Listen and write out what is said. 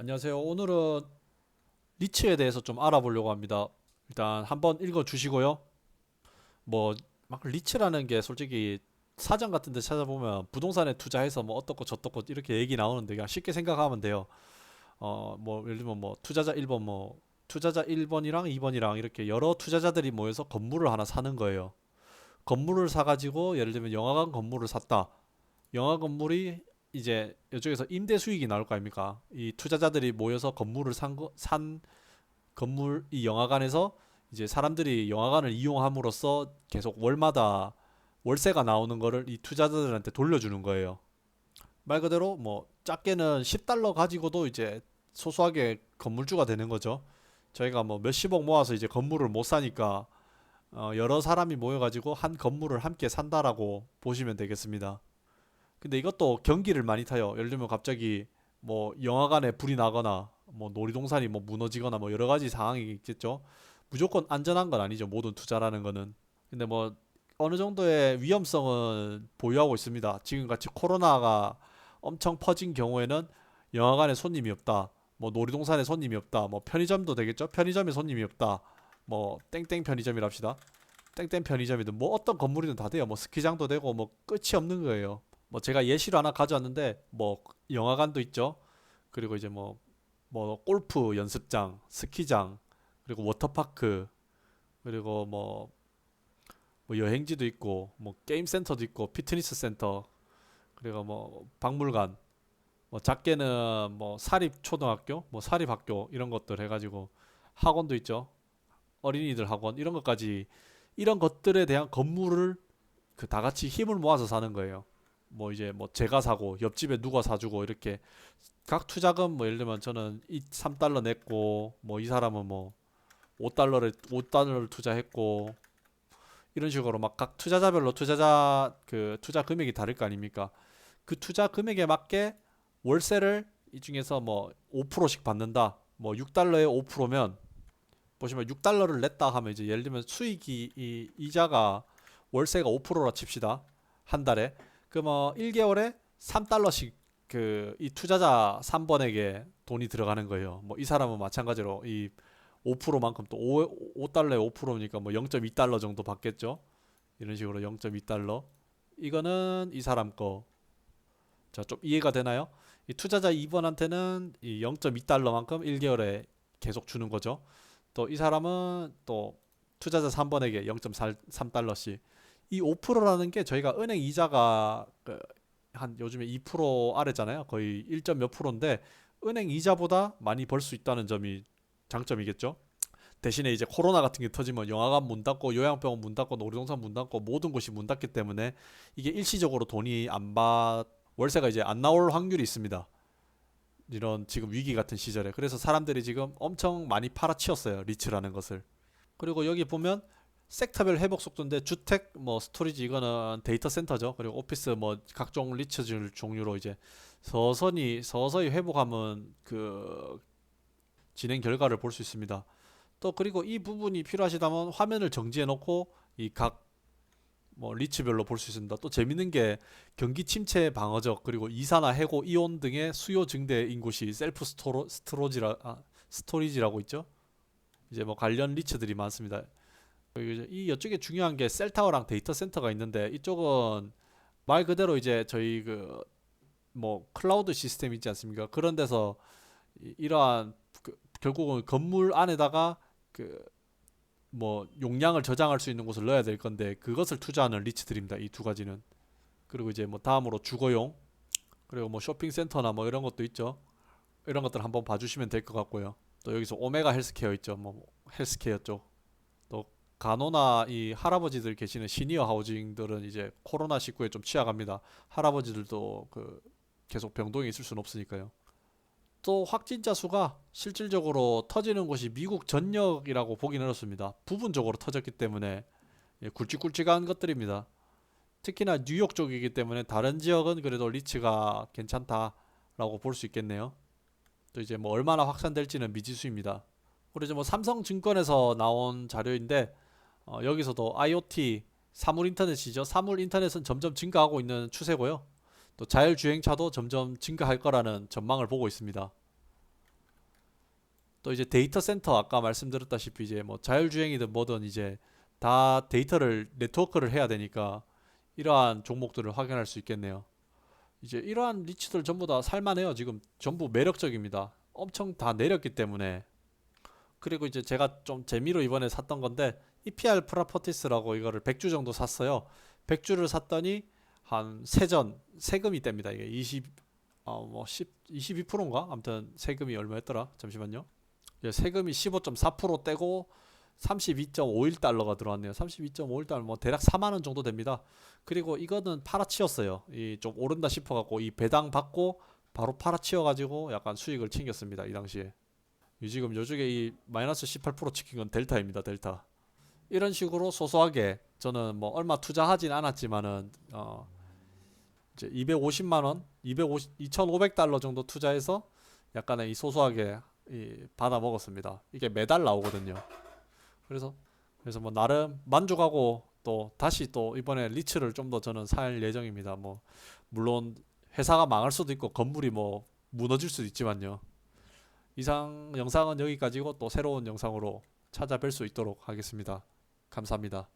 안녕하세요. 오늘은 리츠에 대해서 좀 알아보려고 합니다. 일단 한번 읽어 주시고요. 뭐, 막 리츠라는 게 솔직히 사전 같은 데 찾아보면 부동산에 투자해서 뭐 어떻고 저떻고 이렇게 얘기 나오는데 그냥 쉽게 생각하면 돼요. 어, 뭐, 예를 들면 뭐 투자자 1번 뭐 투자자 1번이랑 2번이랑 이렇게 여러 투자자들이 모여서 건물을 하나 사는 거예요. 건물을 사 가지고 예를 들면 영화관 건물을 샀다. 영화 건물이 이제 이쪽에서 임대 수익이 나올 거 아닙니까? 이 투자자들이 모여서 건물을 산, 거, 산 건물 이 영화관에서 이제 사람들이 영화관을 이용함으로써 계속 월마다 월세가 나오는 거를 이 투자자들한테 돌려주는 거예요. 말 그대로 뭐 작게는 10달러 가지고도 이제 소소하게 건물주가 되는 거죠. 저희가 뭐 몇십억 모아서 이제 건물을 못 사니까 어 여러 사람이 모여가지고 한 건물을 함께 산다라고 보시면 되겠습니다. 근데 이것도 경기를 많이 타요. 예를 들면 갑자기 뭐 영화관에 불이 나거나 뭐 놀이동산이 뭐 무너지거나 뭐 여러 가지 상황이 있겠죠. 무조건 안전한 건 아니죠. 모든 투자라는 거는. 근데 뭐 어느 정도의 위험성은 보유하고 있습니다. 지금 같이 코로나가 엄청 퍼진 경우에는 영화관에 손님이 없다. 뭐 놀이동산에 손님이 없다. 뭐 편의점도 되겠죠. 편의점에 손님이 없다. 뭐 땡땡 편의점이랍시다. 땡땡 편의점이든 뭐 어떤 건물이든 다 돼요. 뭐 스키장도 되고 뭐 끝이 없는 거예요. 뭐 제가 예시로 하나 가져왔는데 뭐 영화관도 있죠. 그리고 이제 뭐뭐 골프 연습장, 스키장, 그리고 워터파크, 그리고 뭐, 뭐 여행지도 있고 뭐 게임 센터도 있고 피트니스 센터, 그리고 뭐 박물관, 뭐 작게는 뭐 사립 초등학교, 뭐 사립 학교 이런 것들 해가지고 학원도 있죠. 어린이들 학원 이런 것까지 이런 것들에 대한 건물을 그 다 같이 힘을 모아서 사는 거예요. 뭐 이제 뭐 제가 사고 옆집에 누가 사주고 이렇게 각 투자금 뭐 예를 들면 저는 이 3달러 냈고 뭐 이 사람은 뭐 5달러를 5달러를 투자했고 이런 식으로 막 각 투자자별로 투자자 그 투자 금액이 다를 거 아닙니까? 그 투자 금액에 맞게 월세를 이 중에서 뭐 5%씩 받는다. 뭐 6달러에 5%면 보시면 6달러를 냈다 하면 이제 예를 들면 수익이 이 이자가 월세가 5%라 칩시다. 한 달에. 그뭐 1개월에 3달러씩 그 이 투자자 3번에게 돈이 들어가는 거예요. 뭐 이 사람은 마찬가지로 이 5%만큼 또 5, 5달러에 5%니까 뭐 0.2달러 정도 받겠죠. 이런 식으로 0.2달러. 이거는 이 사람 거. 자, 좀 이해가 되나요? 이 투자자 2번한테는 이 0.2달러만큼 1개월에 계속 주는 거죠. 또 이 사람은 또 투자자 3번에게 0.3달러씩. 이 5%라는 게 저희가 은행 이자가 그 한 요즘에 2% 아래잖아요. 거의 1점 몇 프로인데 은행 이자보다 많이 벌 수 있다는 점이 장점이겠죠. 대신에 이제 코로나 같은 게 터지면 영화관 문 닫고 요양병원 문 닫고 놀이동산 문 닫고 모든 곳이 문 닫기 때문에 이게 일시적으로 돈이 안 받, 월세가 이제 안 나올 확률이 있습니다. 이런 지금 위기 같은 시절에. 그래서 사람들이 지금 엄청 많이 팔아치웠어요. 리츠라는 것을. 그리고 여기 보면 섹터별 회복 속도인데 주택 뭐 스토리지 이거는 데이터 센터죠. 그리고 오피스 뭐 각종 리츠 종류로 이제 서서히 서서히 회복하면 그 진행 결과를 볼 수 있습니다. 또 그리고 이 부분이 필요하시다면 화면을 정지해 놓고 이 각 뭐 리츠별로 볼 수 있습니다. 또 재밌는 게 경기 침체 방어적 그리고 이산화 해고 이온 등의 수요 증대인 곳이 셀프 스토로 스토로지라 아, 스토리지라고 있죠. 이제 뭐 관련 리츠들이 많습니다. 이 이쪽에 중요한 게 셀타워랑 데이터 센터가 있는데 이쪽은 말 그대로 이제 저희 그 뭐 클라우드 시스템 있지 않습니까? 그런 데서 이- 이러한 그 결국은 건물 안에다가 그 뭐 용량을 저장할 수 있는 곳을 넣어야 될 건데 그것을 투자하는 리츠들입니다. 이 두 가지는. 그리고 이제 뭐 다음으로 주거용 그리고 뭐 쇼핑센터나 뭐 이런 것도 있죠. 이런 것들 한번 봐주시면 될 것 같고요. 또 여기서 오메가 헬스케어 있죠. 뭐 헬스케어 쪽. 또 간호나 이 할아버지들 계시는 시니어 하우징들은 이제 코로나 19에 좀 취약합니다. 할아버지들도 그 계속 병동에 있을 수는 없으니까요. 또 확진자 수가 실질적으로 터지는 곳이 미국 전역이라고 보기는 어렵습니다. 부분적으로 터졌기 때문에 예, 굵직굵직한 것들입니다. 특히나 뉴욕 쪽이기 때문에 다른 지역은 그래도 리츠가 괜찮다라고 볼 수 있겠네요. 또 이제 뭐 얼마나 확산될지는 미지수입니다. 그리고 이제 뭐 삼성증권에서 나온 자료인데 어, 여기서도 IoT 사물 인터넷이죠. 사물 인터넷은 점점 증가하고 있는 추세고요. 또 자율주행차도 점점 증가할 거라는 전망을 보고 있습니다. 또 이제 데이터 센터 아까 말씀드렸다시피 이제 뭐 자율주행이든 뭐든 이제 다 데이터를 네트워크를 해야 되니까 이러한 종목들을 확인할 수 있겠네요. 이제 이러한 리츠들 전부 다 살만해요. 지금 전부 매력적입니다. 엄청 다 내렸기 때문에 그리고 이제 제가 좀 재미로 이번에 샀던 건데 EPR 프라포티스라고 이거를 100주 정도 샀어요. 100주를 샀더니 한 세전 세금이 뗍니다. 이게 20 어, 뭐 10, 22%인가? 아무튼 세금이 얼마였더라? 잠시만요. 예, 세금이 15.4% 떼고 32.51 달러가 들어왔네요. 32.51 달러 뭐 대략 4만 원 정도 됩니다. 그리고 이거는 팔아치웠어요. 이 좀 오른다 싶어 갖고 이 배당 받고 바로 팔아치워 가지고 약간 수익을 챙겼습니다. 이 당시에. 이 지금 요쪽에 이 마이너스 18% 찍힌 건 델타입니다. 델타. 이런 식으로 소소하게 저는 뭐 얼마 투자하진 않았지만은 어 이제 250만 원, 250 2,500달러 정도 투자해서 약간의 이 소소하게 이 받아 먹었습니다. 이게 매달 나오거든요. 그래서 그래서 뭐 나름 만족하고 또 다시 또 이번에 리츠를 좀 더 저는 살 예정입니다. 뭐 물론 회사가 망할 수도 있고 건물이 뭐 무너질 수도 있지만요. 이상 영상은 여기까지고 또 새로운 영상으로 찾아뵐 수 있도록 하겠습니다. 감사합니다.